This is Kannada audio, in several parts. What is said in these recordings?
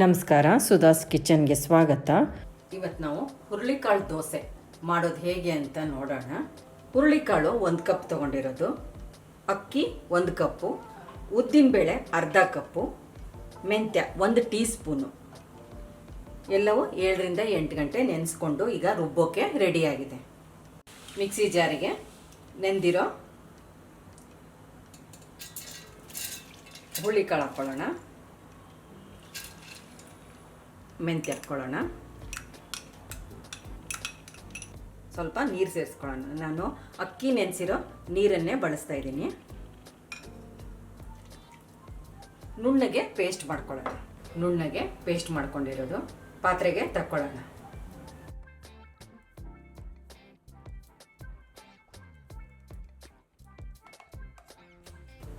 ನಮಸ್ಕಾರ ಸುಧಾಸ್ ಕಿಚನ್ಗೆ ಸ್ವಾಗತ. ಇವತ್ತು ನಾವು ಹುರುಳಿಕಾಳು ದೋಸೆ ಮಾಡೋದು ಹೇಗೆ ಅಂತ ನೋಡೋಣ. ಹುರುಳಿಕಾಳು ಒಂದು ಕಪ್ ತೊಗೊಂಡಿರೋದು. ಅಕ್ಕಿ ಒಂದು ಕಪ್ಪು, ಉದ್ದಿನಬೇಳೆ ಅರ್ಧ ಕಪ್ಪು, ಮೆಂತ್ಯ ಒಂದು ಟೀ ಸ್ಪೂನು ಎಲ್ಲವೂ ಏಳರಿಂದ ಎಂಟು ಗಂಟೆ ನೆನೆಸ್ಕೊಂಡು ಈಗ ರುಬ್ಬೋಕೆ ರೆಡಿಯಾಗಿದೆ ಮಿಕ್ಸಿ ಜಾರಿಗೆ ನೆಂದಿರೋ ಹುರುಳಿಕಾಳು ಹಾಕ್ಕೊಳ್ಳೋಣ ಮೆಂತ್ಯ ಹಾಕ್ಕೊಳ್ಳೋಣ. ಸ್ವಲ್ಪ ನೀರು ಸೇರಿಸ್ಕೊಳ್ಳೋಣ. ನಾನು ಅಕ್ಕಿ ನೆನೆಸಿರೋ ನೀರನ್ನೇ ಬಳಸ್ತಾ ಇದ್ದೀನಿ. ನುಣ್ಣಗೆ ಪೇಸ್ಟ್ ಮಾಡ್ಕೊಳ್ಳೋಣ. ನುಣ್ಣಗೆ ಪೇಸ್ಟ್ ಮಾಡ್ಕೊಂಡಿರೋದು. ಪಾತ್ರೆಗೆ ತಕ್ಕೊಳ್ಳೋಣ.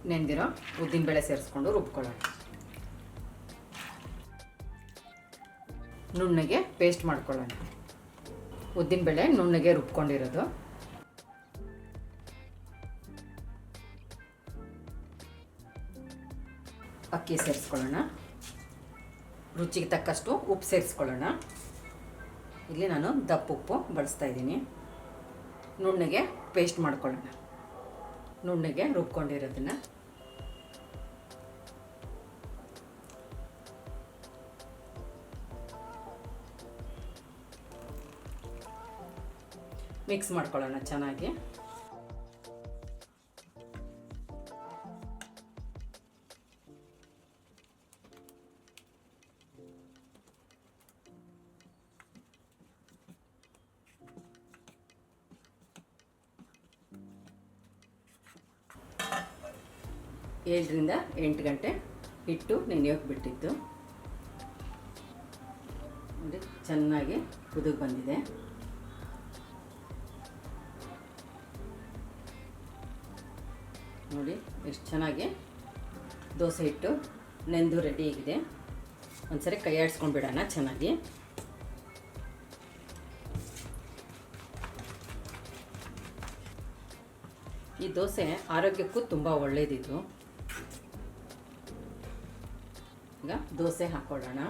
ನೆಂದಿರೋ ಉದ್ದಿನಬೇಳೆ ಸೇರಿಸ್ಕೊಂಡು ರುಬ್ಕೊಳ್ಳೋಣ. ನುಣ್ಣಗೆ ಪೇಸ್ಟ್ ಮಾಡ್ಕೊಳ್ಳೋಣ. ಉದ್ದಿನಬೇಳೆ ನುಣ್ಣಗೆ ರುಬ್ಕೊಂಡಿರೋದು. ಅಕ್ಕಿ ಸೇರಿಸ್ಕೊಳ್ಳೋಣ. ರುಚಿಗೆ ತಕ್ಕಷ್ಟು ಉಪ್ಪು ಸೇರಿಸ್ಕೊಳ್ಳೋಣ. ಇಲ್ಲಿ ನಾನು ದಪ್ಪ ಉಪ್ಪು ಬಳಸ್ತಾ ಇದ್ದೀನಿ. ನುಣ್ಣಗೆ ಪೇಸ್ಟ್ ಮಾಡ್ಕೊಳ್ಳೋಣ. ನುಣ್ಣಗೆ ರುಬ್ಕೊಂಡಿರೋದನ್ನು. ಮಿಕ್ಸ್ ಮಾಡ್ಕೊಳ್ಳೋಣ ಚೆನ್ನಾಗಿ. ಏಳರಿಂದ ಎಂಟು ಗಂಟೆ ಹಿಟ್ಟು ನೆನೆಯೋಕೆ ಬಿಟ್ಟಿದ್ದು ನೋಡಿ ಚೆನ್ನಾಗಿ ಕುದಿಗೆ ಬಂದಿದೆ. ನೋಡಿ, ಎಷ್ಟು ಚೆನ್ನಾಗಿ ದೋಸೆ ಹಿಟ್ಟು ನೆಂದು ರೆಡಿ ಆಗಿದೆ. ಒಂದ್ಸರಿ ಕೈ ಆಡಿಸ್ಕೊಂಡು ಬಿಡೋಣ ಚೆನ್ನಾಗಿ. ಈ ದೋಸೆ ಆರೋಗ್ಯಕ್ಕೂ ತುಂಬ ಒಳ್ಳೆಯದಿದು ಈಗ ದೋಸೆ ಹಾಕ್ಕೊಳ್ಳೋಣ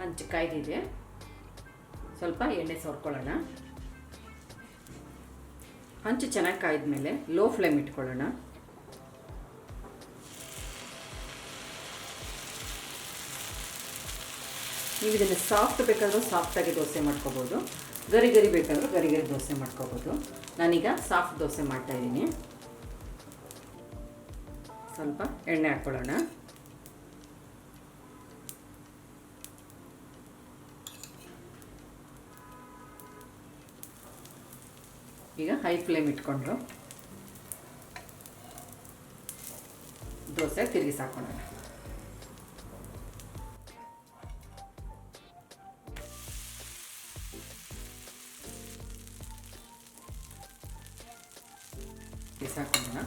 ಹಂಚು ಕಾಯ್ದಿದೆ. ಸ್ವಲ್ಪ ಎಣ್ಣೆ ಸೋರ್ಕೊಳ್ಳೋಣ. ಹಂಚು ಚೆನ್ನಾಗಿ ಕಾಯ್ದ್ಮೇಲೆ ಲೋ ಫ್ಲೇಮ್ ಇಟ್ಕೊಳ್ಳೋಣ. ನೀವು ಇದನ್ನು ಸಾಫ್ಟ್ ಬೇಕಾದರೂ ಸಾಫ್ಟಾಗಿ ದೋಸೆ ಮಾಡ್ಕೋಬೋದು. ಗರಿ ಗರಿ ಬೇಕಾದರೂ ಗರಿ ಗರಿ ದೋಸೆ ಮಾಡ್ಕೋಬೋದು. ನಾನೀಗ ಸಾಫ್ಟ್ ದೋಸೆ ಮಾಡ್ತಾಯಿದ್ದೀನಿ ಸ್ವಲ್ಪ ಎಣ್ಣೆ ಹಾಕ್ಕೊಳ್ಳೋಣ ಈಗ ಹೈ ಫ್ಲೇಮ್ ಇಟ್ಕೊಂಡ್ರು. ದೋಸೆ ತಿರುಗಿ ಸಾಕೊಳ್ಳೋಣ ಬಿಸಾಕೋಣ.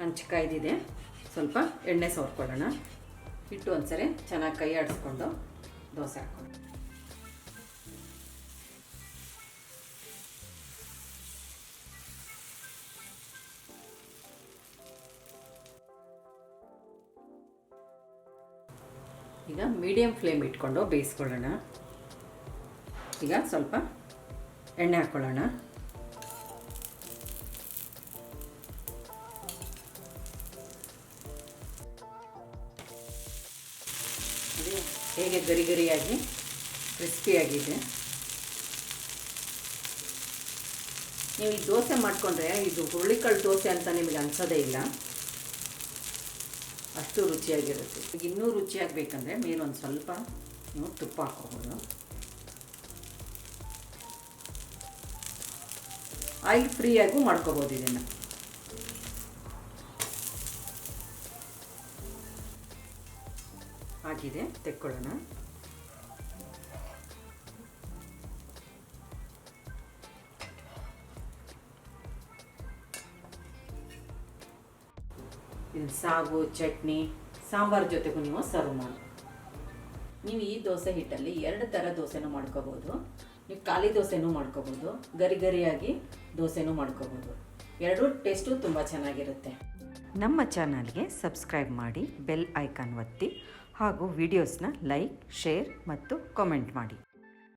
ಹಂಚು ಕಾಯ್ದಿದೆ ಸ್ವಲ್ಪ ಎಣ್ಣೆ ಸವರ್ಕೊಳ್ಳೋಣ. ಹಿಟ್ಟು ಒಂದ್ಸರಿ ಚೆನ್ನಾಗಿ ಕೈ ಆಡಿಸ್ಕೊಂಡು ದೋಸೆ ಹಾಕ್ಕೊಂಡು ಈಗ ಮೀಡಿಯಮ್ ಫ್ಲೇಮ್ ಇಟ್ಕೊಂಡು ಬೇಯಿಸ್ಕೊಳ್ಳೋಣ. ಈಗ ಸ್ವಲ್ಪ ಎಣ್ಣೆ ಹಾಕ್ಕೊಳ್ಳೋಣ. ಹೇಗೆ ಗರಿ ಗರಿಯಾಗಿ ಕ್ರಿಸ್ಪಿಯಾಗಿದೆ ನೀವು ಈ ದೋಸೆ ಮಾಡಿಕೊಂಡ್ರೆ ಇದು ಹುರುಳಿಕಾಳು ದೋಸೆ ಅಂತ ನಿಮಗೆ ಅನ್ಸೋದೇ ಇಲ್ಲ. ಅಷ್ಟು ರುಚಿಯಾಗಿರುತ್ತೆ. ಈಗ ಇನ್ನೂ ರುಚಿಯಾಗಬೇಕಂದ್ರೆ ಒಂದು ಸ್ವಲ್ಪ ನೀವು ತುಪ್ಪ ಹಾಕೋಬೋದು ಆಯಿಲ್ ಫ್ರೀಯಾಗೂ ಮಾಡ್ಕೋಬೋದು ಇದನ್ನು. ಆಗಿದೆ, ತೆಕ್ಕೊಳ್ಳೋಣ. ಇದು ಸಾಗು, ಚಟ್ನಿ, ಸಾಂಬಾರ್ ಜೊತೆಗೂ ನೀವು ಸರ್ವ್ ಮಾಡಿ. ನೀವು ಈ ದೋಸೆ ಹಿಟ್ಟಲ್ಲಿ ಎರಡು ಥರ ದೋಸೆನೂ ಮಾಡ್ಕೋಬೋದು. ನೀವು ಖಾಲಿ ದೋಸೆನೂ ಮಾಡ್ಕೋಬೋದು, ಗರಿ ಗರಿಯಾಗಿ ದೋಸೆನೂ ಮಾಡ್ಕೋಬೋದು. ಎರಡೂ ಟೇಸ್ಟು ತುಂಬ ಚೆನ್ನಾಗಿರುತ್ತೆ. ನಮ್ಮ ಚಾನಲ್ಗೆ ಸಬ್ಸ್ಕ್ರೈಬ್ ಮಾಡಿ ಬೆಲ್ ಐಕಾನ್ ಒತ್ತಿ ಹಾಗೂ ವಿಡಿಯೋಸ್ನ ಲೈಕ್ ಶೇರ್ ಮತ್ತು ಕಾಮೆಂಟ್ ಮಾಡಿ.